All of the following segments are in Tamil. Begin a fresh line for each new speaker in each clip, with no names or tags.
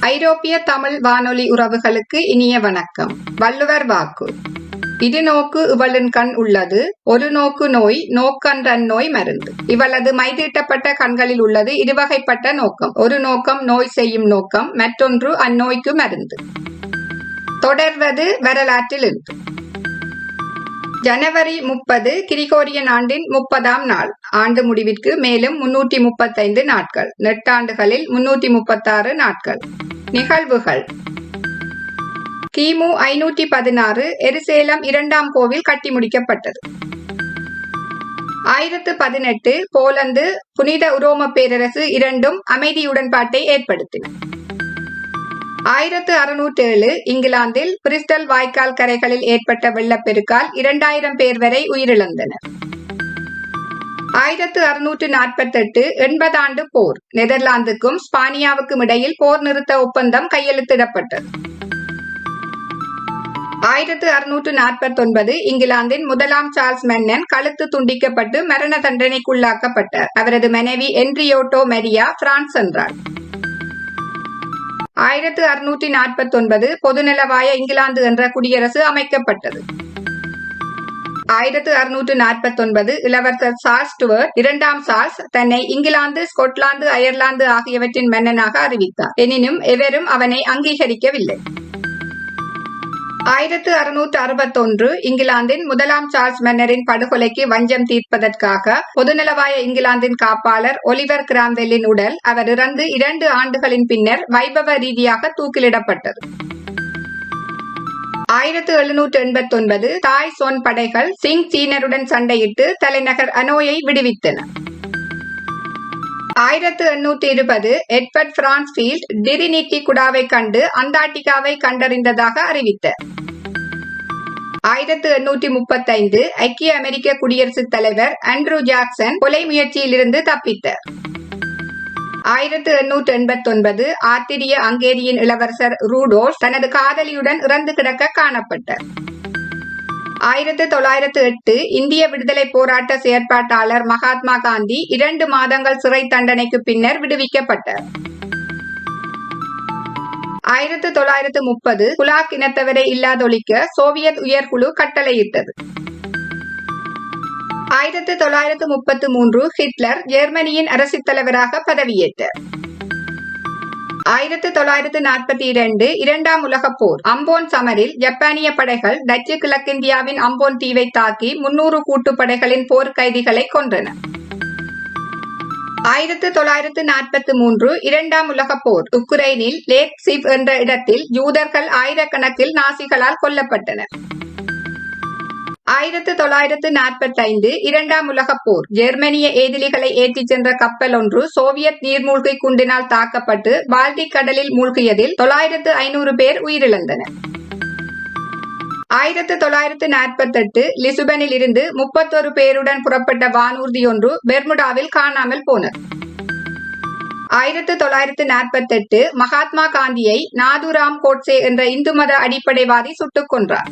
ஐரோப்பிய தமிழ் வானொலி உறவுகளுக்கு இனிய வணக்கம். வள்ளுவர் வாக்கு. இரு நோக்கு இவளின் கண் உள்ளது ஒரு நோக்கு நோய் நோக்கன்றன் நோய் மருந்து. இவளது மைதீட்டப்பட்ட கண்களில் உள்ளது இருவகைப்பட்ட நோக்கம். ஒரு நோக்கம் நோய் செய்யும் நோக்கம் மற்றொன்று அந்நோய்க்கு மருந்து. தொடர்வது வரலாற்றில் இருந்து ஜனவரி முப்பது கிரிகோரியன் ஆண்டின் முப்பதாம் நாள். ஆண்டு முடிவிற்கு மேலும் முன்னூற்றி முப்பத்தைந்து நாட்கள். நெட்டாண்டுகளில் முன்னூற்றி முப்பத்தாறு நாட்கள். நிகழ்வுகள். கிமு ஐநூற்றி பதினாறு எருசேலம் இரண்டாம் கோவில் கட்டி முடிக்கப்பட்டது. ஆயிரத்து பதினெட்டு போலந்து புனித உரோம பேரரசு இரண்டும் அமைதி உடன்பாட்டை ஏற்படுத்தின. ஆயிரத்து அறுநூற்று ஏழு இங்கிலாந்தில் பிரிஸ்டல் வாய்க்கால் கரைகளில் ஏற்பட்ட வெள்ளப்பெருக்கால் இரண்டாயிரம் பேர் வரை உயிரிழந்தனர். ஆயிரத்து அறுநூற்று நாற்பத்தெட்டு எண்பதாண்டு போர். நெதர்லாந்துக்கும் ஸ்பானியாவுக்கும் இடையில் போர் நிறுத்த ஒப்பந்தம் கையெழுத்திடப்பட்டது. ஆயிரத்து அறுநூற்று நாற்பத்தொன்பது இங்கிலாந்தின் முதலாம் சார்ல்ஸ் மன்னன் கழுத்து துண்டிக்கப்பட்டு மரண தண்டனைக்குள்ளாக்கப்பட்டார். அவரது மனைவி என்ரியோட்டோ மெரியா பிரான்ஸ் சென்றார். ஆயிரத்து அறுநூற்றி நாற்பத்தொன்பது பொதுநலவாய இங்கிலாந்து என்ற குடியரசு அமைக்கப்பட்டது. ஆயிரத்து அறுநூற்று நாற்பத்தொன்பது இளவரசர் சார்ஸ் டுவர்ட் இரண்டாம் சார்ஸ் தன்னை இங்கிலாந்து ஸ்கொட்லாந்து அயர்லாந்து ஆகியவற்றின் மன்னனாக அறிவித்தார். எனினும் எவரும் அவனை அங்கீகரிக்கவில்லை. ஆயிரத்து அறுநூற்று அறுபத்தொன்று இங்கிலாந்தின் முதலாம் சார்ஸ் மன்னரின் படுகொலைக்கு வஞ்சம் தீர்ப்பதற்காக பொதுநலவாய இங்கிலாந்தின் காப்பாளர் ஒலிவர் கிராம்வெல்லின் உடல் அவர் இறந்து இரண்டு ஆண்டுகளின் பின்னர் வைபவ ரீதியாக தூக்கிலிடப்பட்டது. ஆயிரத்து எழுநூற்று எண்பத்தொன்பது தாய் சோன் படைகள் சிங் சீனருடன் சண்டையிட்டு தலைநகர் அனோயை விடுவித்தன. ஆயிரத்து எண்ணூத்தி இருபது எட்வர்ட் பிரான்ஸ்பீல்ட் டிரினிட்டி குடாவை கண்டு அண்டார்டிகாவை கண்டறிந்ததாக அறிவித்தார் ஆயிரத்து எண்ணூற்றி முப்பத்தைந்து ஐக்கிய அமெரிக்க குடியரசுத் தலைவர் ஆண்ட்ரூ ஜாக்சன் கொலை முயற்சியிலிருந்து தப்பித்தார் ஆயிரத்து எண்ணூற்று எண்பத்தி ஒன்பது ஆத்திரிய அங்கேரியின் இளவரசர் ரூடோஸ் தனது காதலியுடன் இறந்து கிடக்க காணப்பட்டார் ஆயிரத்து தொள்ளாயிரத்து எட்டு இந்திய விடுதலை போராட்ட செயற்பாட்டாளர் மகாத்மா காந்தி இரண்டு மாதங்கள் சிறை தண்டனைக்கு பின்னர் விடுவிக்கப்பட்டார். ஆயிரத்து தொள்ளாயிரத்து முப்பது குலாக் இனத்தவரை இல்லாதொழிக்க சோவியத் உயர்குழு கட்டளையிட்டது. ஆயிரத்து தொள்ளாயிரத்து முப்பத்து மூன்று ஹிட்லர் ஜெர்மனியின் அரசுத் தலைவராக பதவியேற்றார். ஆயிரத்து தொள்ளாயிரத்து நாற்பத்தி இரண்டு இரண்டாம் உலகப் போர். அம்போன் சமரில் ஜப்பானிய படைகள் டச்சு கிழக்கிந்தியாவின் அம்போன் தீவை தாக்கி முன்னூறு கூட்டுப்படைகளின் போர் கைதிகளை கொன்றன. ஆயிரத்து தொள்ளாயிரத்து நாற்பத்தி மூன்று இரண்டாம் உலகப் போர். உக்ரைனில் லேக் சிவ் என்ற இடத்தில் யூதர்கள் ஆயிரக்கணக்கில் நாசிகளால் கொல்லப்பட்டனர். ஆயிரத்து தொள்ளாயிரத்து நாற்பத்தி ஐந்து இரண்டாம் உலகப் போர். ஜெர்மனிய ஏதிலிகளை ஏற்றிச் சென்ற கப்பல் ஒன்று சோவியத் நீர்மூழ்கி குண்டினால் தாக்கப்பட்டு பால்டிக் கடலில் மூழ்கியதில் தொள்ளாயிரத்து ஐநூறு பேர் உயிரிழந்தனர். ஆயிரத்து தொள்ளாயிரத்து நாற்பத்தெட்டு லிசுபனில் இருந்து முப்பத்தொரு பேருடன் புறப்பட்ட வானூர்தி ஒன்று பெர்முடாவில் காணாமல் போனது. ஆயிரத்து தொள்ளாயிரத்து நாற்பத்தெட்டு மகாத்மா காந்தியை நாதுராம் கோட்சே என்ற இந்து மத அடிப்படைவாதி சுட்டுக் கொன்றார்.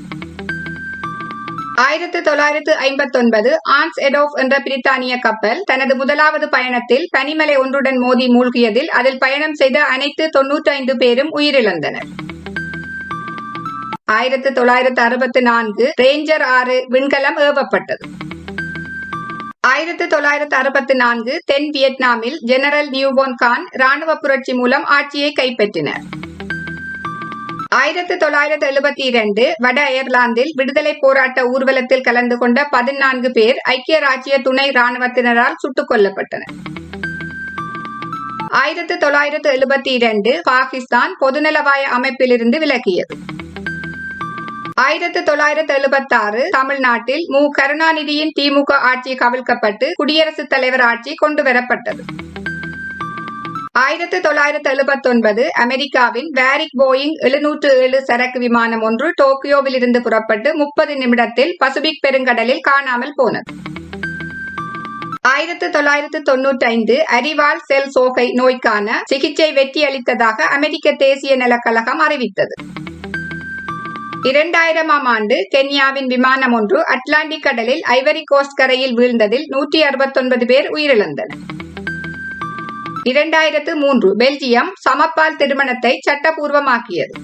ஆயிரத்து தொள்ளாயிரத்து ஐம்பத்தொன்பது ஆன்ஸ் எடோஃப் என்ற பிரித்தானிய கப்பல் தனது முதலாவது பயணத்தில் பனிமலை ஒன்றுடன் மோதி மூழ்கியதில் அதில் பயணம் செய்த அனைத்து தொன்னூற்றி ஐந்து பேரும் உயிரிழந்தனர். ஆயிரத்து தொள்ளாயிரத்து அறுபத்தி நான்கு ரேஞ்சர் ஆறு விண்கலம் ஏவப்பட்டது. ஆயிரத்து தொள்ளாயிரத்து அறுபத்தி நான்கு தென் வியட்நாமில் ஜெனரல் நியூபோன் கான் ராணுவ புரட்சி மூலம் ஆட்சியை கைப்பற்றினர். ஆயிரத்து தொள்ளாயிரத்து எழுபத்தி இரண்டு வட அயர்லாந்தில் விடுதலை போராட்ட ஊர்வலத்தில் கலந்து கொண்ட பதினான்கு பேர் ஐக்கிய ராஜ்ய துணை ராணுவத்தினரால் சுட்டுக் கொல்லப்பட்டனர். ஆயிரத்து தொள்ளாயிரத்து எழுபத்தி இரண்டு பாகிஸ்தான் பொதுநலவாய அமைப்பிலிருந்து விலகியது. ஆயிரத்து தொள்ளாயிரத்து எழுபத்தி ஆறு தமிழ்நாட்டில் மு கருணாநிதியின் திமுக ஆட்சி கவிழ்க்கப்பட்டு குடியரசுத் தலைவர் ஆட்சி கொண்டுவரப்பட்டது. ஆயிரத்து தொள்ளாயிரத்து எழுபத்தி ஒன்பது அமெரிக்காவின் வேரிக் போயிங் எழுநூற்று ஏழு சரக்கு விமானம் ஒன்று டோக்கியோவில் இருந்து புறப்பட்டு முப்பது நிமிடத்தில் பசிபிக் பெருங்கடலில் காணாமல் போனது. ஆயிரத்து தொள்ளாயிரத்து தொன்னூற்றி ஐந்து அரிவால் செல் சோகை நோய்க்கான சிகிச்சை வெற்றியளித்ததாக அமெரிக்க தேசிய நலக்கழகம் அறிவித்தது. இரண்டாயிரமாம் ஆண்டு கென்யாவின் விமானம் ஒன்று அட்லாண்டிக் கடலில் ஐவரி கோஸ்ட் கரையில் வீழ்ந்ததில் நூற்றி அறுபத்தொன்பது பேர் உயிரிழந்தனர். இரண்டாயிரத்து மூன்று பெல்ஜியம் சமப்பால் திருமணத்தை சட்டபூர்வமாக்கியது.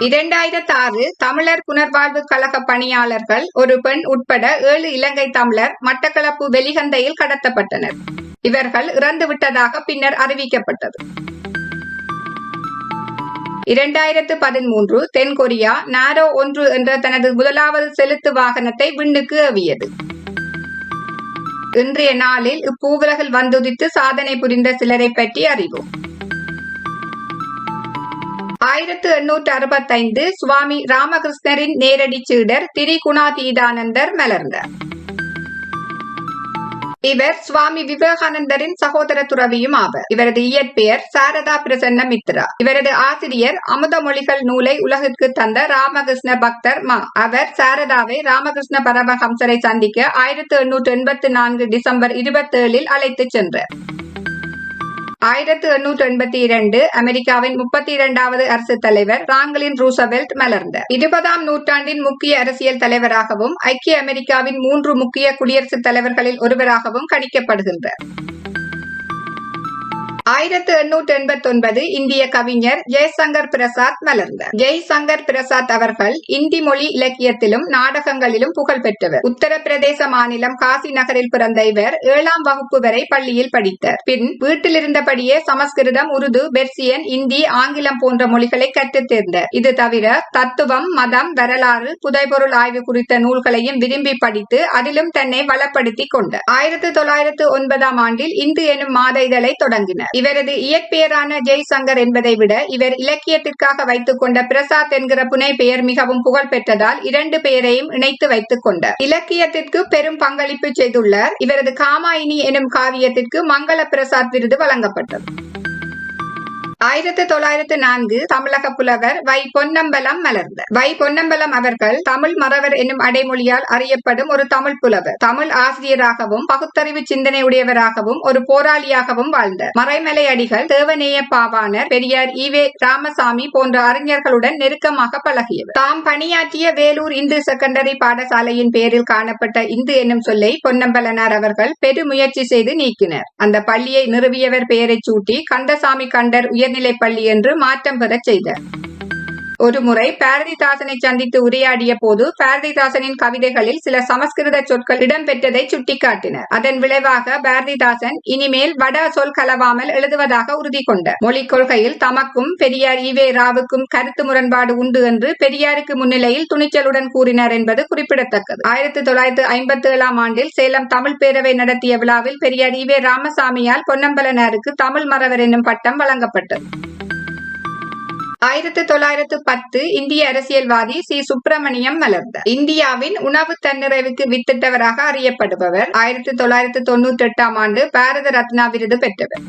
இரண்டாயிரத்து ஆறு தமிழர் புனர்வாழ்வு கழக பணியாளர்கள் ஒரு பெண் உட்பட ஏழு இலங்கை தமிழர் மட்டக்களப்பு வெளிகந்தையில் கடத்தப்பட்டனர். இவர்கள் இறந்துவிட்டதாக பின்னர் அறிவிக்கப்பட்டது. இரண்டாயிரத்து பதிமூன்று தென்கொரியா நாரோ ஒன்று என்ற தனது முதலாவது செலுத்து வாகனத்தை விண்ணுக்கு ஏவியது. இன்றைய நாளில் இப்பூவுலகில் வந்துதித்து சாதனை புரிந்த சிலரை பற்றி அறிவோம். ஆயிரத்து எண்ணூற்று அறுபத்தைந்து சுவாமி ராமகிருஷ்ணரின் நேரடி சீடர் திரிகுணாதீதானந்தர் மலர்ந்தார். இவர் சுவாமி விவேகானந்தரின் சகோதர துறவியும் ஆவர். இவரது இயற்பெயர் சாரதா பிரசன்ன மித்ரா. இவரது ஆசிரியர் அமுதமொழிகள் நூலை உலகிற்கு தந்த ராமகிருஷ்ண பக்தர் மா. அவர் சாரதாவை ராமகிருஷ்ண பரமஹம்சரை சந்திக்க ஆயிரத்தி எண்ணூற்று எண்பத்தி நான்கு டிசம்பர் இருபத்தி ஏழில் அழைத்துச் சென்றார். ஆயிரத்து எண்ணூற்று எண்பத்தி இரண்டு அமெரிக்காவின் முப்பத்தி இரண்டாவது அரசு தலைவர் பிராங்கலின் ரூசவெல்ட் மலர்ந்தார் இருபதாம் நூற்றாண்டின் முக்கிய அரசியல் தலைவராகவும் ஐக்கிய அமெரிக்காவின் மூன்று முக்கிய குடியரசுத் தலைவர்களில் ஒருவராகவும் கணிக்கப்படுகின்றார். ஆயிரத்து எண்ணூற்று எண்பத்தி ஒன்பது இந்திய கவிஞர் ஜெய்சங்கர் பிரசாத் மலர்ந்தார் ஜெய்சங்கர் பிரசாத் அவர்கள் இந்தி மொழி இலக்கியத்திலும் நாடகங்களிலும் புகழ் பெற்றவர். உத்தரப்பிரதேச மாநிலம் காசி நகரில் பிறந்த இவர் ஏழாம் வகுப்பு வரை பள்ளியில் படித்தார். பின் வீட்டிலிருந்தபடியே சமஸ்கிருதம் உருது பெர்சியன் இந்தி ஆங்கிலம் போன்ற மொழிகளை கற்றுத் தேர்ந்தார். இது தவிர தத்துவம் மதம் வரலாறு புதைபொருள் ஆய்வு குறித்த நூல்களையும் விரும்பி படித்து அதிலும் தன்னை வளப்படுத்திக் கொண்டார். ஆயிரத்தி தொள்ளாயிரத்து ஒன்பதாம் ஆண்டில் இந்து எனும் மாத இதழை தொடங்கினார். இவரது இயற்பெயரான ஜெய்சங்கர் என்பதை விட இவர் இலக்கியத்திற்காக வைத்துக் கொண்ட பிரசாத் என்கிற புனை பெயர் மிகவும் புகழ் பெற்றதால் இரண்டு பெயரையும் இணைத்து வைத்துக் கொண்டார். இலக்கியத்திற்கு பெரும் பங்களிப்பு செய்துள்ளார். இவரது காமாயினி எனும் காவியத்திற்கு மங்கள பிரசாத் விருது வழங்கப்பட்டது. ஆயிரத்து தொள்ளாயிரத்து நான்கு தமிழக புலவர் வை பொன்னம்பலம் மலர்ந்தார். வை பொன்னம்பலம் அவர்கள் தமிழ் மறவர் என்னும் அடைமொழியால் அறியப்படும் ஒரு தமிழ் புலவர். தமிழ் ஆசிரியராகவும் பகுத்தறிவு சிந்தனை உடையவராகவும் ஒரு போராளியாகவும் வாழ்ந்தார். மறைமலை அடிகள் தேவநேய பாவாணர் பெரியார் ஈவே ராமசாமி போன்ற அறிஞர்களுடன் நெருக்கமாக பழகியவர். தாம் பணியாற்றிய வேலூர் இந்து செகண்டரி பாடசாலையின் பேரில் காணப்பட்ட இந்து என்னும் சொல்லை பொன்னம்பலனார் அவர்கள் பெருமுயற்சி செய்து நீக்கினர். அந்த பள்ளியை நிறுவியவர் பெயரை சூட்டி கந்தசாமி கண்டர் உயர் மேல்நிலைப் பள்ளி என்று மாற்றம் பெறச் செய்தார். ஒருமுறை பாரதிதாசனை சந்தித்து உரையாடிய போது பாரதிதாசனின் கவிதைகளில் சில சமஸ்கிருத சொற்கள் இடம்பெற்றதை சுட்டிக்காட்டினர். அதன் விளைவாக பாரதிதாசன் இனிமேல் வட சொல் கலவாமல் எழுதுவதாக உறுதி கொண்டார் மொழிக் கொள்கையில் தமக்கும் பெரியார் ஈவே ராவுக்கும் கருத்து முரண்பாடு உண்டு என்று பெரியாருக்கு முன்னிலையில் துணிச்சலுடன் கூறினார் என்பது குறிப்பிடத்தக்கது. ஆயிரத்தி தொள்ளாயிரத்தி ஐம்பத்தி ஏழாம் ஆண்டில் சேலம் தமிழ் பேரவை நடத்திய விழாவில் பெரியார் ஈவே ராமசாமியால் பொன்னம்பலனாருக்கு தமிழ் மறவர் என்னும் பட்டம் வழங்கப்பட்டது. ஆயிரத்தி தொள்ளாயிரத்து பத்து இந்திய அரசியல்வாதி சி. சுப்பிரமணியம் மலர்ந்தார் இந்தியாவின் உணவு தன்னிறைவுக்கு வித்திட்டவராக அறியப்படுபவர். ஆயிரத்தி தொள்ளாயிரத்து தொண்ணூத்தி எட்டாம் ஆண்டு பாரத ரத்னா விருது பெற்றவர்.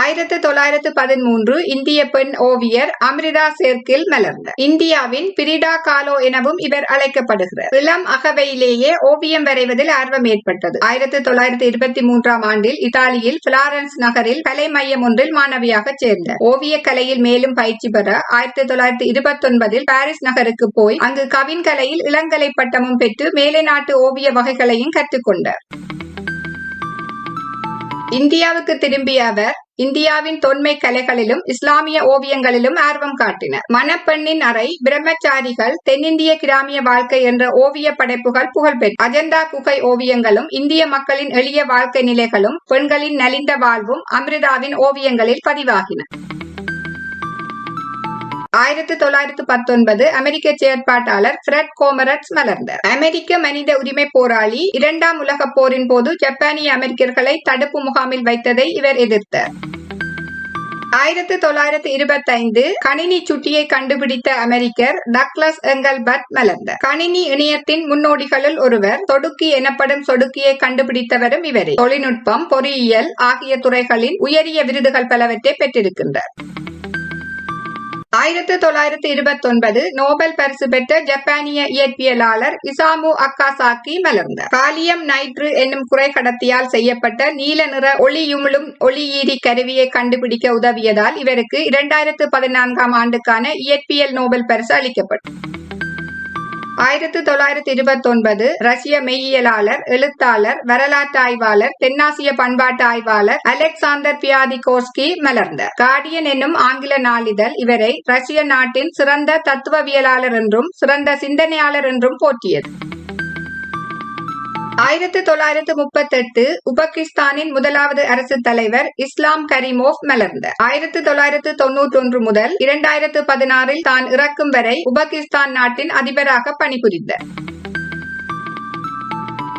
ஆயிரத்தி தொள்ளாயிரத்து பதிமூன்று இந்திய பெண் ஓவியர் அமிர்தா சேர்க்கில் மலர்ந்தார் இந்தியாவின் பிரிடா காலோ எனவும் இவர் அழைக்கப்படுகிறார். இளம் அகவையிலேயே ஓவியம் வரைவதில் ஆர்வம் ஏற்பட்டது. ஆயிரத்தி தொள்ளாயிரத்தி இருபத்தி மூன்றாம் ஆண்டில் இத்தாலியில் பிளாரன்ஸ் நகரில் கலை மையம் ஒன்றில் மாணவியாக சேர்ந்தார். ஓவிய கலையில் மேலும் பயிற்சி பெற ஆயிரத்தி தொள்ளாயிரத்தி இருபத்தி ஒன்பதில் பாரிஸ் நகருக்கு போய் அங்கு கவின் கலையில் இளங்கலை பட்டமும் பெற்று மேலை நாட்டு ஓவிய வகைகளையும் கற்றுக்கொண்டார். இந்தியாவுக்கு திரும்பிய அவர் இந்தியாவின் தொன்மை கலைகளிலும் இஸ்லாமிய ஓவியங்களிலும் ஆர்வம் காட்டினர் மணப்பெண்ணின் அறை பிரம்மச்சாரிகள் தென்னிந்திய கிராமிய வாழ்க்கை என்ற ஓவிய படைப்புகள் புகழ்பெற்ற அஜந்தா குகை ஓவியங்களும் இந்திய மக்களின் எளிய வாழ்க்கை நிலைகளும் பெண்களின் நலிந்த வாழ்வும் அமிர்தாவின் ஓவியங்களில் பதிவாகின. ஆயிரத்தி தொள்ளாயிரத்து பத்தொன்பது அமெரிக்க செயற்பாட்டாளர் பிரெட் கோமரட்ஸ் மலர்ந்தார். அமெரிக்க மனித உரிமை போராளி இரண்டாம் உலக போரின் போது ஜப்பானிய அமெரிக்கர்களை தடுப்பு முகாமில் வைத்ததை இவர் எதிர்த்தார். ஆயிரத்தி தொள்ளாயிரத்தி இருபத்தி ஐந்து கணினி சுட்டியை கண்டுபிடித்த அமெரிக்கர் டக்ளஸ் எங்கல்பர்ட் மலர்ந்தார். கணினி இணையத்தின் முன்னோடிகளுள் ஒருவர் தொடுக்கி எனப்படும் சொடுக்கியை கண்டுபிடித்தவரும் இவரே. தொழில்நுட்பம் பொறியியல் ஆகிய துறைகளின் உயரிய விருதுகள் பலவற்றை பெற்றிருக்கின்றார். ஆயிரத்தி தொள்ளாயிரத்தி இருபத்தி ஒன்பது நோபல் பரிசு பெற்ற ஜப்பானிய இயற்பியலாளர் இசாமு அக்காசாக்கி மலர்ந்தார். காலியம் நைட்ரு என்னும் குறை கடத்தியால் செய்யப்பட்ட நீல நிற ஒளியுமிழும் ஒளியீரி கருவியை கண்டுபிடிக்க உதவியதால் இவருக்கு இரண்டாயிரத்து பதினான்காம் ஆண்டுக்கான இயற்பியல் நோபல் பரிசு அளிக்கப்பட்டது. ஆயிரத்தி தொள்ளாயிரத்தி இருபத்தி ஒன்பது ரஷ்ய மெய்யியலாளர் எழுத்தாளர் வரலாற்று ஆய்வாளர் தென்னாசிய பண்பாட்டு ஆய்வாளர் அலெக்சாந்தர் பியாதிகோஸ்கி மலர்ந்தார். கார்டியன் என்னும் ஆங்கில நாளிதழ் இவரை ரஷ்ய நாட்டின் சிறந்த தத்துவவியலாளர் என்றும் சிறந்த சிந்தனையாளர் என்றும் போற்றியது. ஆயிரத்தி தொள்ளாயிரத்து முப்பத்தி எட்டு உபகிஸ்தானின் முதலாவது அரசு தலைவர் இஸ்லாம் கரிமோவ் மலர்ந்தார் ஆயிரத்தி தொள்ளாயிரத்து தொன்னூற்றி ஒன்று முதல் இரண்டாயிரத்து பதினாறில் தான் இறக்கும் வரை உபகிஸ்தான் நாட்டின் அதிபராக பணிபுரிந்தார்.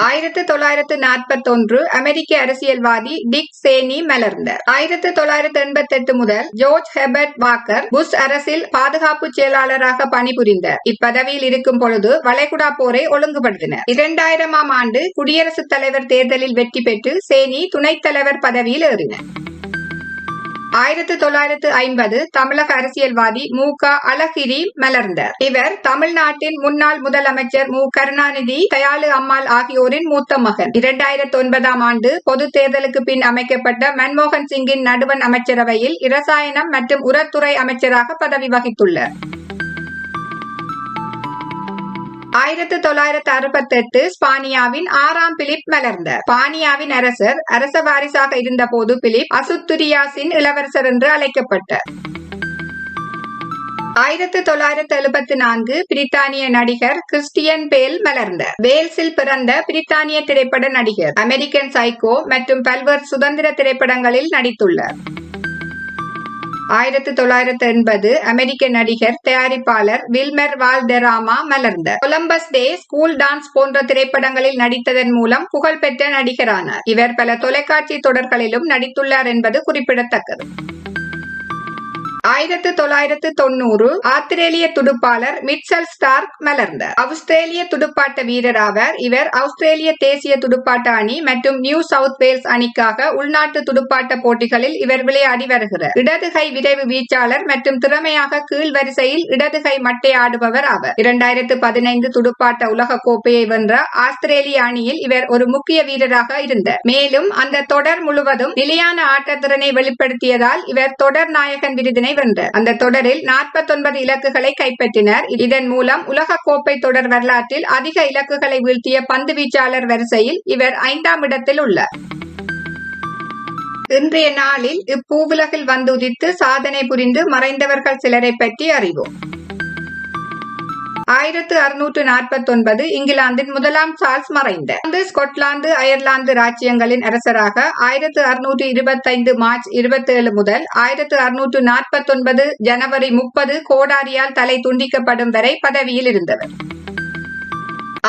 ஆயிரத்தி தொள்ளாயிரத்து நாற்பத்தி ஒன்று அமெரிக்க அரசியல்வாதி டிக் சேனி மலர்ந்தார். ஆயிரத்தி தொள்ளாயிரத்து எண்பத்தி எட்டு முதல் ஜோர்ஜ் ஹெபர்ட் வாக்கர் புஷ் அரசில் பாதுகாப்பு செயலாளராக பணிபுரிந்தார். இப்பதவியில் இருக்கும் பொழுது வளைகுடா போரை ஒழுங்குபடுத்தினர். இரண்டாயிரமாம் ஆண்டு குடியரசுத் தலைவர் தேர்தலில் வெற்றி பெற்று சேனி துணைத் தலைவர் பதவியில் ஏறினார். ஆயிரத்தி தொள்ளாயிரத்து ஐம்பது தமிழக அரசியல்வாதி மு க அழகிரி மலர்ந்தார். இவர் தமிழ்நாட்டின் முன்னாள் முதலமைச்சர் மு கருணாநிதி தயாளு அம்மாள் ஆகியோரின் மூத்த மகன். இரண்டாயிரத்தி ஒன்பதாம் ஆண்டு பொது தேர்தலுக்கு பின் அமைக்கப்பட்ட மன்மோகன் சிங்கின் நடுவன் அமைச்சரவையில் இரசாயனம் மற்றும் உரத்துறை அமைச்சராக பதவி வகித்துள்ளார். ஆயிரத்தி தொள்ளாயிரத்தி அறுபத்தி எட்டு ஸ்பானியாவின் ஆறாம் பிலிப் மலர்ந்தார். ஸ்பானியாவின் அரசர் அரச வாரிசாக இருந்த போது பிலிப் அசுத்துரியாசின் இளவரசர் என்று அழைக்கப்பட்டார். ஆயிரத்தி தொள்ளாயிரத்தி எழுபத்தி நான்கு பிரித்தானிய நடிகர் கிறிஸ்டியன் பேல் மலர்ந்தார். வேல்ஸில் பிறந்த பிரித்தானிய திரைப்பட நடிகர் அமெரிக்கன் சைக்கோ மற்றும் பல்வேறு சுதந்திர திரைப்படங்களில் நடித்துள்ளார். ஆயிரத்தி தொள்ளாயிரத்தி எண்பது அமெரிக்க நடிகர் தயாரிப்பாளர் வில்மர் வால்டெராமா மலர்ந்தார் கொலம்பஸ் டே ஸ்கூல் டான்ஸ் போன்ற திரைப்படங்களில் நடித்ததன் மூலம் புகழ்பெற்ற நடிகரானார். இவர் பல தொலைக்காட்சி தொடர்களிலும் நடித்துள்ளார் என்பது குறிப்பிடத்தக்கது. ஆயிரத்து தொள்ளாயிரத்து தொண்ணூறு ஆஸ்திரேலிய துடுப்பாளர் மிட்சல் ஸ்டார்க் மலர்ந்தார் ஆஸ்திரேலிய துடுப்பாட்ட வீரர் ஆவர் இவர் ஆஸ்திரேலிய தேசிய துடுப்பாட்ட அணி மற்றும் நியூ சவுத் வேல்ஸ் அணிக்காக உள்நாட்டு துடுப்பாட்ட போட்டிகளில் இவர் விளையாடி வருகிறார். இடதுகை விரைவு வீச்சாளர் மற்றும் திறமையாக கீழ் வரிசையில் இடதுகை மட்டை ஆடுபவர் ஆவர். இரண்டாயிரத்து பதினைந்து துடுப்பாட்ட உலக கோப்பையை வென்ற ஆஸ்திரேலிய அணியில் இவர் ஒரு முக்கிய வீரராக இருந்தார். மேலும் அந்த தொடர் முழுவதும் நிலையான ஆட்டத்திறனை வெளிப்படுத்தியதால் இவர் தொடர் நாயகன் விருதினை வென்ற அந்த தொடரில் நாற்பத்தொன்பது இலக்குகளை கைப்பற்றினர். இதன் மூலம் உலக கோப்பை தொடர் வரலாற்றில் அதிக இலக்குகளை வீழ்த்திய பந்து வீச்சாளர் வரிசையில் இவர் ஐந்தாம் இடத்தில் உள்ளார். இன்றைய நாளில் இப்பூவுலகில் வந்து உதித்து சாதனை புரிந்து மறைந்தவர்கள் சிலரை பற்றி அறிவோம். ஆயிரத்து அறுநூற்று நாற்பத்தி ஒன்பது இங்கிலாந்தின் முதலாம் சார்ஸ் மறைந்த. ஸ்கொட்லாந்து அயர்லாந்து ராஜ்யங்களின் அரசராக ஆயிரத்து அறுநூற்று இருபத்தைந்து மார்ச் இருபத்தி ஏழு முதல் ஆயிரத்து அறுநூற்று நாற்பத்தி ஒன்பது ஜனவரி முப்பது கோடாரியால் தலை துண்டிக்கப்படும் வரை பதவியில் இருந்தவர்.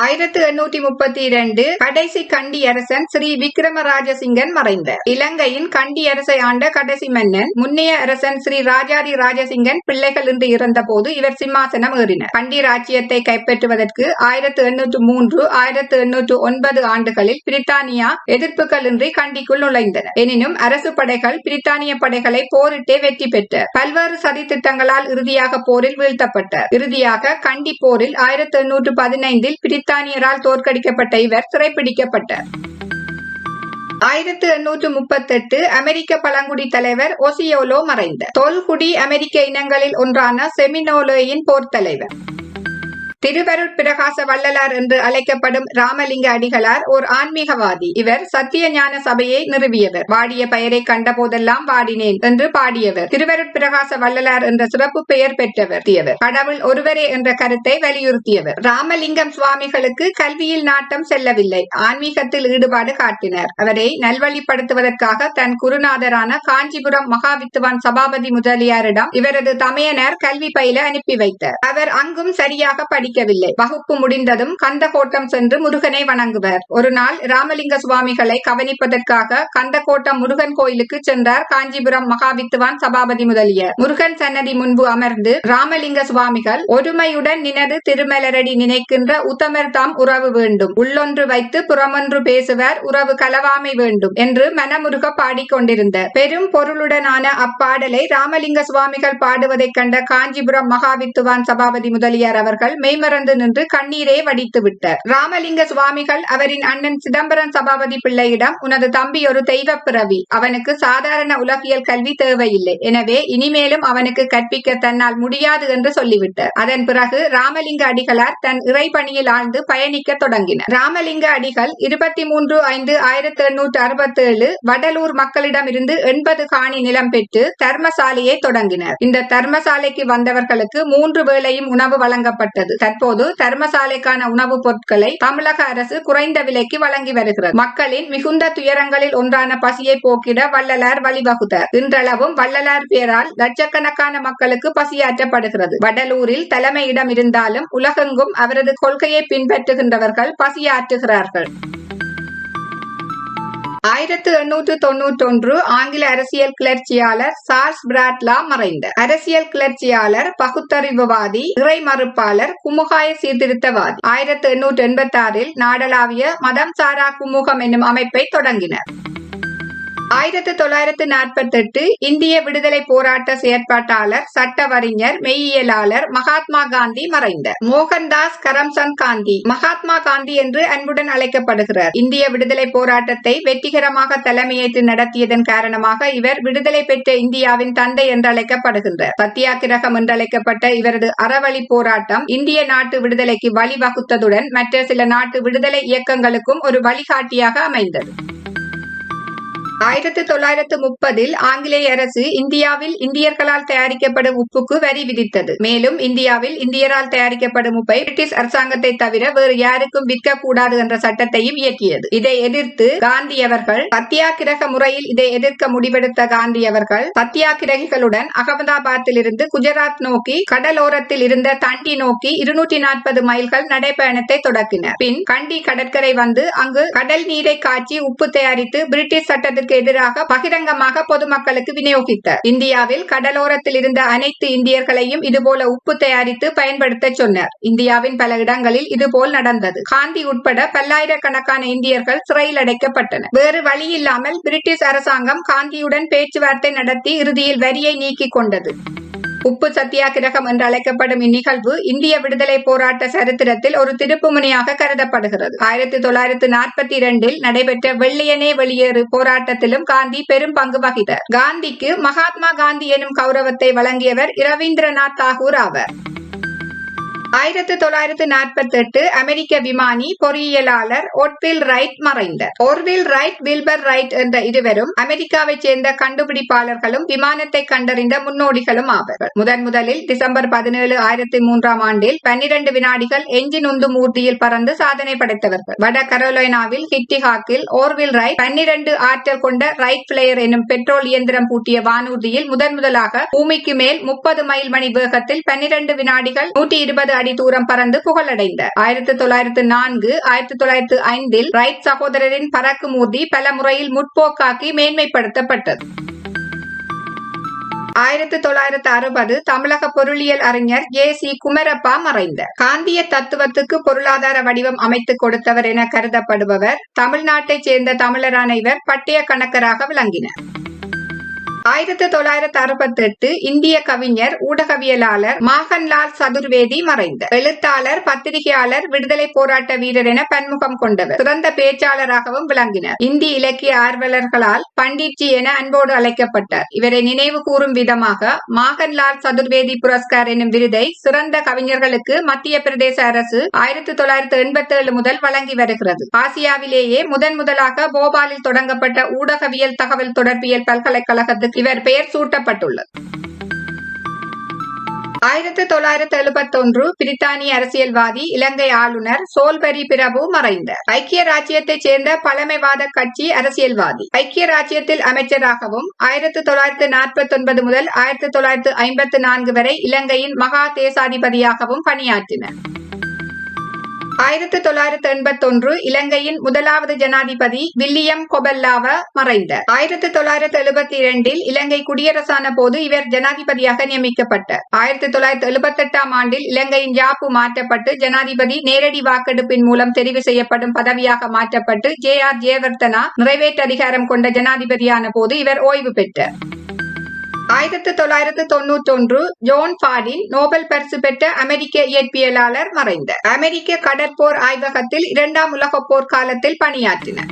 ஆயிரத்து எண்ணூற்றி முப்பத்தி இரண்டு கடைசி கண்டி அரசன் ஸ்ரீ விக்ரமராஜசிங்கன் மறைந்தார். இலங்கையின் கண்டி அரசை ஆண்ட கடைசி மன்னன் முன்னைய அரசன் ஸ்ரீ ராஜாதி ராஜசிங்கன் பிள்ளைகள் என்று இறந்த போது இவர் சிம்மாசனம் ஏறினார். கண்டி ராஜ்யத்தை கைப்பற்றுவதற்கு ஆயிரத்து எண்ணூற்று மூன்று ஆயிரத்து எண்ணூற்று ஒன்பது ஆண்டுகளில் பிரித்தானியா எதிர்ப்புகளின்றி கண்டிக்குள் நுழைந்தன. எனினும் அரசு படைகள் பிரித்தானிய படைகளை போரிட்டே வெற்றி பெற்ற பல்வேறு சதி திட்டங்களால் இறுதியாக போரில் வீழ்த்தப்பட்டார். இறுதியாக கண்டி போரில் ஆயிரத்தி எண்ணூற்று பதினைந்தில் பிரித்தானியரால் தோற்கடிக்கப்பட்ட இவர் சிறைப்பிடிக்கப்பட்டார். ஆயிரத்து எண்ணூற்று முப்பத்தெட்டு அமெரிக்க பழங்குடி தலைவர் ஒசியோலோ மறைந்த தொல்குடி அமெரிக்க இனங்களில் ஒன்றான செமினோலோயின் போர் தலைவர். திருவருட் பிரகாச வள்ளலார் என்று அழைக்கப்படும் ராமலிங்க அடிகளார் ஓர் ஆன்மீகவாதி. இவர் சத்திய ஞான சபையை நிறுவியவர். வாடிய பெயரை கண்ட போதெல்லாம் வாடினேன் என்று பாடியவர். திருவருட் பிரகாச வள்ளலார் என்ற சிறப்பு பெயர் பெற்றவர். கடவுள் ஒருவரே என்ற கருத்தை வலியுறுத்தியவர். ராமலிங்கம் சுவாமிகளுக்கு கல்வியில் நாட்டம் செல்லவில்லை. ஆன்மீகத்தில் ஈடுபாடு காட்டினர். அவரை நல்வழிப்படுத்துவதற்காக தன் குருநாதரான காஞ்சிபுரம் மகாவித்துவான் சபாபதி முதலியாரிடம் இவரது தமையனர் கல்வி பயில அனுப்பி வைத்தார். அவர் அங்கும் சரியாக படி படிக்கவில்லை வகுப்பு முடிந்ததும் கந்தகோட்டம் சென்று முருகனை வணங்குவர். ஒரு நாள் ராமலிங்க சுவாமிகளை கவனிப்பதற்காக கந்தகோட்டம் முருகன் கோயிலுக்கு சென்றார் காஞ்சிபுரம் மகாவித்துவான் சபாபதி முதலியர். முருகன் சன்னதி முன்பு அமர்ந்து ராமலிங்க சுவாமிகள் ஒருமையுடன் நினது திருமலரடி நினைக்கின்ற உத்தமர் தாம் உறவு வேண்டும். உள்ளொன்று வைத்து புறமொன்று பேசுவர் உறவு கலவாமை வேண்டும் என்று மனமுருக பாடிக்கொண்டிருந்த பெரும் பொருளுடனான அப்பாடலை ராமலிங்க சுவாமிகள் பாடுவதைக் கண்ட காஞ்சிபுரம் மகாவித்துவான் சபாபதி முதலியார் அவர்கள் மே மெய்மறந்து நின்று கண்ணீரே வடித்து விட்டார் ராமலிங்க சுவாமிகள் அவரின் அண்ணன் சிதம்பரம் சபாபதி பிள்ளையிடம் உனது தம்பி ஒரு தெய்வ பிறவி. அவனுக்கு சாதாரண உலகியல் கல்வி தேவையில்லை. எனவே இனிமேலும் அவனுக்கு கற்பிக்க தன்னால் முடியாது என்று சொல்லிவிட்டார். அதன் பிறகு ராமலிங்க அடிகளார் தன் இறைப்பணியில் ஆழ்ந்து பயணிக்க தொடங்கினார். ராமலிங்க அடிகள் இருபத்தி மூன்று ஐந்து ஆயிரத்தி எண்ணூற்று அறுபத்தி ஏழு வடலூர் மக்களிடமிருந்து எண்பது காணி நிலம் பெற்று தர்மசாலையை தொடங்கினர். இந்த தர்மசாலைக்கு வந்தவர்களுக்கு மூன்று வேளையும் உணவு வழங்கப்பட்டது. தற்போது தர்மசாலைக்கான உணவுப் பொருட்களை தமிழக அரசு குறைந்த விலைக்கு வழங்கி வருகிறது. மக்களின் மிகுந்த துயரங்களில் ஒன்றான பசியை போக்கிட வள்ளலார் வழிவகுத்தார். இன்றளவும் வள்ளலார் பெயரால் லட்சக்கணக்கான மக்களுக்கு பசியாற்றப்படுகிறது. வடலூரில் தலைமையிடம் இருந்தாலும் உலகெங்கும் அவரது கொள்கையை பின்பற்றுகின்றவர்கள் பசியாற்றுகிறார்கள். ஆயிரத்து எண்ணூற்று தொன்னூற்றொன்று ஆங்கில அரசியல் கிளர்ச்சியாளர் சார்ஸ் பிராட்லா மறைந்தார் அரசியல் கிளர்ச்சியாளர் பகுத்தறிவுவாதி இறை மறுப்பாளர் குமுகாய சீர்திருத்தவாதி. ஆயிரத்து எண்ணூற்று எண்பத்தி ஆறில் நாடளாவிய மதம் சாரா குமுகம் என்னும் அமைப்பை தொடங்கினர். ஆயிரத்தி தொள்ளாயிரத்து நாற்பத்தி எட்டு இந்திய விடுதலை போராட்ட செயற்பாட்டாளர் சட்டவறிஞர் மெய்யியலாளர் மகாத்மா காந்தி மறைந்தார் மோகன்தாஸ் கரம்சந்த் காந்தி. மகாத்மா காந்தி என்று அன்புடன் அழைக்கப்படுகிறார். இந்திய விடுதலை போராட்டத்தை வெற்றிகரமாக தலைமையேற்று நடத்தியதன் காரணமாக இவர் விடுதலை பெற்ற இந்தியாவின் தந்தை என்று அழைக்கப்படுகின்றார் சத்தியாகிரகம் என்றழைக்கப்பட்ட இவரது அறவழி போராட்டம் இந்திய நாட்டு விடுதலைக்கு வழிவகுத்ததுடன் மற்ற சில நாட்டு விடுதலை இயக்கங்களுக்கும் ஒரு வழிகாட்டியாக அமைந்தது. ஆயிரத்தி தொள்ளாயிரத்து முப்பதில் ஆங்கிலேய அரசு இந்தியாவில் இந்தியர்களால் தயாரிக்கப்படும் உப்புக்கு வரி விதித்தது. மேலும் இந்தியாவில் இந்தியரால் தயாரிக்கப்படும் உப்பை பிரிட்டிஷ் அரசாங்கத்தை தவிர வேறு யாருக்கும் விற்கக்கூடாது என்ற சட்டத்தையும் இயக்கியது. இதை எதிர்த்து காந்தி அவர்கள் சத்தியாகிரக முறையில் இதை எதிர்க்க முடிவெடுத்த காந்தி அவர்கள் சத்தியாகிரகிகளுடன் அகமதாபாத்தில் இருந்து குஜராத் நோக்கி கடலோரத்தில் இருந்த தண்டி நோக்கி இருநூற்றி நாற்பது மைல்கள் நடைபயணத்தை தொடக்கினர். பின் கண்டி கடற்கரை வந்து அங்கு கடல் நீரை காய்ச்சி உப்பு தயாரித்து பிரிட்டிஷ் சட்டத்திற்கு எதிராக பகிரங்கமாக பொதுமக்களுக்கு விநியோகித்தார் இந்தியாவில் கடலோரத்தில் இருந்த அனைத்து இந்தியர்களையும் இதுபோல உப்பு தயாரித்து பயன்படுத்த சொன்னார். இந்தியாவின் பல இடங்களில் இதுபோல் நடந்தது. காந்தி உட்பட பல்லாயிரக்கணக்கான இந்தியர்கள் சிறையில் அடைக்கப்பட்டனர். வேறு வழி இல்லாமல் பிரிட்டிஷ் அரசாங்கம் காந்தியுடன் பேச்சுவார்த்தை நடத்தி இறுதியில் வரியை நீக்கிக் கொண்டது. உப்பு சத்தியாகிரகம் என்று அழைக்கப்படும் இந்நிகழ்வு இந்திய விடுதலை போராட்ட சரித்திரத்தில் ஒரு திருப்புமுனையாக கருதப்படுகிறது. ஆயிரத்தி தொள்ளாயிரத்தி நாற்பத்தி இரண்டில் நடைபெற்ற வெள்ளையனே வெளியேறு போராட்டத்திலும் காந்தி பெரும் பங்கு வகித்தார். காந்திக்கு மகாத்மா காந்தி எனும் கௌரவத்தை வழங்கியவர் இரவீந்திரநாத் தாகூர் ஆவர். ஆயிரத்தி தொள்ளாயிரத்து நாற்பத்தி எட்டு அமெரிக்க விமானி பொறியியலாளர் ஒட்வில் ரைட் மறைந்தார். ஒர்வில் ரைட் வில்பர் ரைட் என்ற இருவரும் அமெரிக்காவைச் சேர்ந்த கண்டுபிடிப்பாளர்களும் விமானத்தை கண்டறிந்த முன்னோடிகளும் ஆவார்கள் முதன் முதலில் டிசம்பர் பதினேழு ஆயிரத்தி மூன்றாம் ஆண்டில் பன்னிரண்டு வினாடிகள் எஞ்சின் உந்தும் ஊர்தியில் பறந்து சாதனை படைத்தவர்கள். வட கரோலைனாவில் ஹிட்டிஹாக்கில் ஓர்வில் ரைட் பன்னிரண்டு ஆற்றல் கொண்ட ரைட் பிளேயர் எனும் பெட்ரோல் இயந்திரம் பூட்டிய வானூர்தியில் முதன் முதலாக பூமிக்கு மேல் முப்பது மைல் மணி வேகத்தில் பன்னிரண்டு வினாடிகள் நூற்றி இருபது அடி தூரம் பறந்து புகழடைந்தார் ஆயிரத்தி தொள்ளாயிரத்து நான்கு ஆயிரத்தி தொள்ளாயிரத்து ஐந்தில் ரைட் சகோதரரின் பறக்கு ஊர்தி பல முறையில் முற்போக்காக்கி மேன்மைப்படுத்தப்பட்டது. ஆயிரத்தி தொள்ளாயிரத்து அறுபது தமிழக பொருளியல் அறிஞர் ஏ சி குமரப்பா மறைந்தார் காந்திய தத்துவத்துக்கு பொருளாதார வடிவம் அமைத்துக் கொடுத்தவர் என கருதப்படுபவர் தமிழ்நாட்டைச் சேர்ந்த தமிழரான இவர் பட்டய கணக்கராக விளங்கினார். ஆயிரத்தி தொள்ளாயிரத்தி அறுபத்தி எட்டு இந்திய கவிஞர் ஊடகவியலாளர் மாகன்லால் சதுர்வேதி மறைந்தார். எழுத்தாளர் பத்திரிகையாளர் விடுதலை போராட்ட வீரர் என பன்முகம் கொண்டவர். சிறந்த பேச்சாளராகவும் விளங்கினார். இந்தி இலக்கிய ஆர்வலர்களால் பண்டிட்ஜி என அன்போடு அழைக்கப்பட்டார். இவரை நினைவு கூறும் விதமாக மாகன்லால் சதுர்வேதி புரஸ்கார் எனும் விருதை சிறந்த கவிஞர்களுக்கு மத்திய பிரதேச அரசு ஆயிரத்தி தொள்ளாயிரத்தி எண்பத்தி ஏழு முதல் வழங்கி வருகிறது. ஆசியாவிலேயே முதன் முதலாக போபாலில் தொடங்கப்பட்ட ஊடகவியல் தகவல் தொடர்பியல் பல்கலைக்கழகத்துக்கு இவர் பெயர் சூட்டப்பட்டுள்ளது. ஆயிரத்தி தொள்ளாயிரத்தி எழுபத்தி ஒன்று பிரித்தானிய அரசியல்வாதி இலங்கை ஆளுநர் சோல்பரி பிரபு மறைந்தார். ஐக்கிய ராஜ்யத்தைச் சேர்ந்த பழமைவாத கட்சி அரசியல்வாதி. ஐக்கிய ராஜ்யத்தில் அமைச்சராகவும் ஆயிரத்தி தொள்ளாயிரத்தி நாற்பத்தி ஒன்பது முதல் ஆயிரத்தி தொள்ளாயிரத்தி ஐம்பத்தி நான்கு வரை இலங்கையின் மகா தேசாதிபதியாகவும் பணியாற்றினர். ஆயிரத்தி தொள்ளாயிரத்தி எண்பத்தி ஒன்று இலங்கையின் முதலாவது ஜனாதிபதி வில்லியம் கொபல்லாவ மறைந்தார். ஆயிரத்தி தொள்ளாயிரத்தி எழுபத்தி இரண்டில் இலங்கை குடியரசான போது இவர் ஜனாதிபதியாக நியமிக்கப்பட்டார். ஆயிரத்தி தொள்ளாயிரத்தி எழுபத்தி எட்டாம் ஆண்டில் இலங்கையின் யாப்பு மாற்றப்பட்டு ஜனாதிபதி நேரடி வாக்கெடுப்பின் மூலம் தெரிவு செய்யப்படும் பதவியாக மாற்றப்பட்டு ஜே ஆர் ஜெயவர்தனா நிறைவேற்று அதிகாரம் கொண்ட ஜனாதிபதியான போது இவர் ஓய்வு பெற்றார். ஆயிரத்து தொள்ளாயிரத்து தொன்னூற்றொன்று ஜோன் பாடின் நோபல் பரிசு பெற்ற அமெரிக்க இயற்பியலாளர் மறைந்த அமெரிக்க கடற்போர் ஆய்வகத்தில் இரண்டாம் உலகப் போர் காலத்தில் பணியாற்றினார்.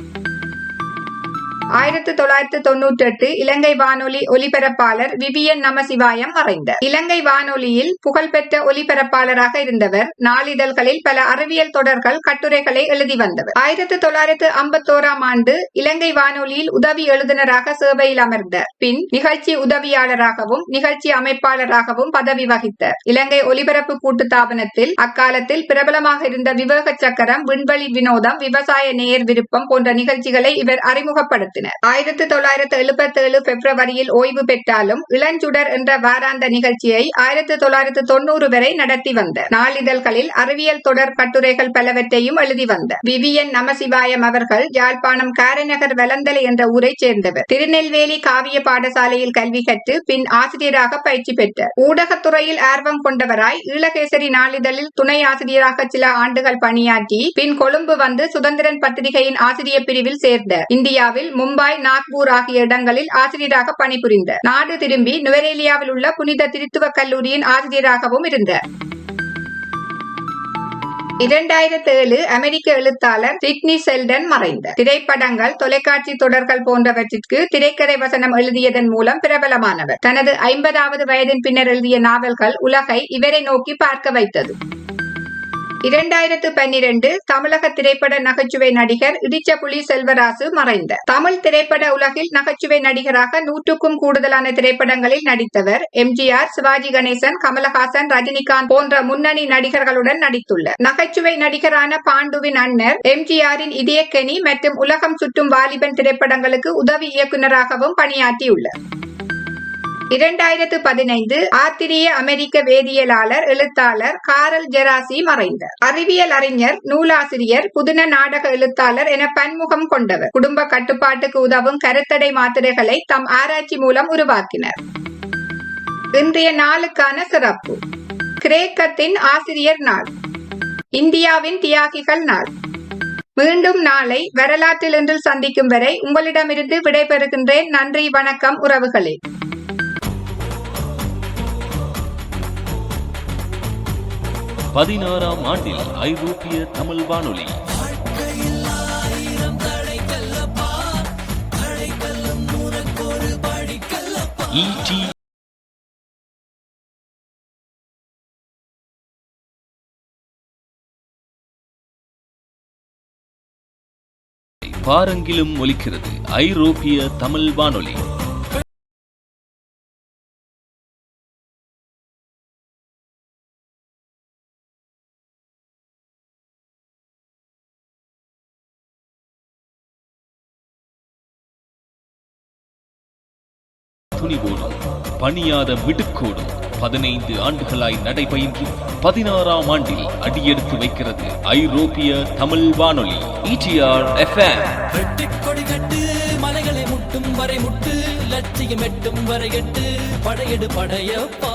ஆயிரத்தி தொள்ளாயிரத்தி தொன்னூற்றி எட்டு இலங்கை வானொலி ஒலிபரப்பாளர் விவியன் நமசிவாயம் மறைந்தார் இலங்கை வானொலியில் புகழ்பெற்ற ஒலிபரப்பாளராக இருந்தவர் நாளிதழ்களில் பல அறிவியல் தொடர்கள் கட்டுரைகளை எழுதி வந்தவர். ஆயிரத்தி தொள்ளாயிரத்து ஐம்பத்தோராம் ஆண்டு இலங்கை வானொலியில் உதவி எழுதினராக சேவையில் அமர்ந்தார் பின் நிகழ்ச்சி உதவியாளராகவும் நிகழ்ச்சி அமைப்பாளராகவும் பதவி வகித்தார். இலங்கை ஒலிபரப்பு கூட்டுத்தாபனத்தில் அக்காலத்தில் பிரபலமாக இருந்த விவேக சக்கரம் விண்வெளி வினோதம் விவசாய நேயர் விருப்பம் போன்ற நிகழ்ச்சிகளை இவர் அறிமுகப்படுத்தினார். ஆயிரத்தி தொள்ளாயிரத்து எழுபத்தி ஏழு பிப்ரவரியில் ஓய்வு பெற்றாலும் இளஞ்சுடர் என்ற வாராந்த நிகழ்ச்சியை ஆயிரத்தி தொள்ளாயிரத்து தொண்ணூறு வரை நடத்தி வந்த நாளிதழ்களில் அறிவியல் தொடர் கட்டுரைகள் பலவற்றையும் எழுதி வந்தார் விவியன் நமசிவாயம் அவர்கள் யாழ்ப்பாணம் காரைநகர் வலந்தலை என்ற ஊரைச் சேர்ந்தவர். திருநெல்வேலி காவிய பாடசாலையில் கல்வி கற்று பின் ஆசிரியராக பயிற்சி பெற்றார். ஊடகத்துறையில் ஆர்வம் கொண்டவராய் ஈழகேசரி நாளிதழில் துணை ஆசிரியராக சில ஆண்டுகள் பணியாற்றி பின் கொழும்பு வந்து சுதந்திரன் பத்திரிகையின் ஆசிரியர் பிரிவில் சேர்ந்தார். இந்தியாவில் மும்பாய் நாக்பூர் ஆகிய இடங்களில் ஆசிரியராக பணிபுரிந்தார் நாடு திரும்பி நுவரேலியாவில் உள்ள புனித திருத்துவ கல்லூரியின் ஆசிரியராகவும் இருந்தார் இரண்டாயிரத்தி ஏழு அமெரிக்க எழுத்தாளர் சிட்னி செல்டன் மறைந்த. திரைப்படங்கள் தொலைக்காட்சி தொடர்கள் போன்றவற்றிற்கு திரைக்கதை வசனம் எழுதியதன் மூலம் பிரபலமானவர். தனது ஐம்பதாவது வயதின் பின்னர் எழுதிய நாவல்கள் உலகை இவரை நோக்கி பார்க்க வைத்தது. இரண்டாயிரத்து பன்னிரண்டு தமிழக திரைப்பட நகைச்சுவை நடிகர் இடிச்சபுலி செல்வராசு மறைந்தார் தமிழ் திரைப்பட உலகில் நகைச்சுவை நடிகராக நூற்றுக்கும் கூடுதலான திரைப்படங்களில் நடித்தவர் எம்ஜிஆர் சிவாஜி கணேசன் கமலஹாசன் ரஜினிகாந்த் போன்ற முன்னணி நடிகர்களுடன் நடித்துள்ளார். நகைச்சுவை நடிகரான பாண்டுவின் அண்ணர் எம்ஜிஆரின் இதயக்கனி மற்றும் உலகம் சுற்றும் வாலிபன் திரைப்படங்களுக்கு உதவி இயக்குநராகவும் பணியாற்றியுள்ளார். இரண்டாயிரத்து பதினைந்து ஆத்திரிய அமெரிக்க வேதியியலாளர் எழுத்தாளர் காரல் ஜெராசி மறைந்தார். அறிவியல் அறிஞர் நூலாசிரியர் புதின நாடக எழுத்தாளர் என பன்முகம் கொண்டவர். குடும்ப கட்டுப்பாட்டுக்கு உதவும் கருத்தடை மாத்திரைகளை தம் ஆராய்ச்சி மூலம் உருவாக்கினர். இன்றைய நாளுக்கான சிறப்பு. கிரேக்கத்தின் ஆசிரியர் நாள். இந்தியாவின் தியாகிகள் நாள். மீண்டும் நாளை வரலாற்றில் இன்று சந்திக்கும் வரை உங்களிடமிருந்து விடைபெறுகின்றேன். நன்றி வணக்கம் உறவுகளே.
பதினாறாம் ஆண்டில் ஐரோப்பிய தமிழ் வானொலி. ஈடி. பாரங்கிலும் ஒலிக்கிறது ஐரோப்பிய தமிழ் வானொலி. பணியாத மிடுக்கோடு பதினைந்து ஆண்டுகளாய் நடைபயின்று பதினாறாம் ஆண்டில் அடியெடுத்து வைக்கிறது ஐரோப்பிய தமிழ் வானொலி இடிஆர் எஃப்எம்
கொடி கட்டு மலைகளை முட்டும் வரை முட்டு லட்சியம் எட்டும் வரை எட்டு படையெடு படையப்பா.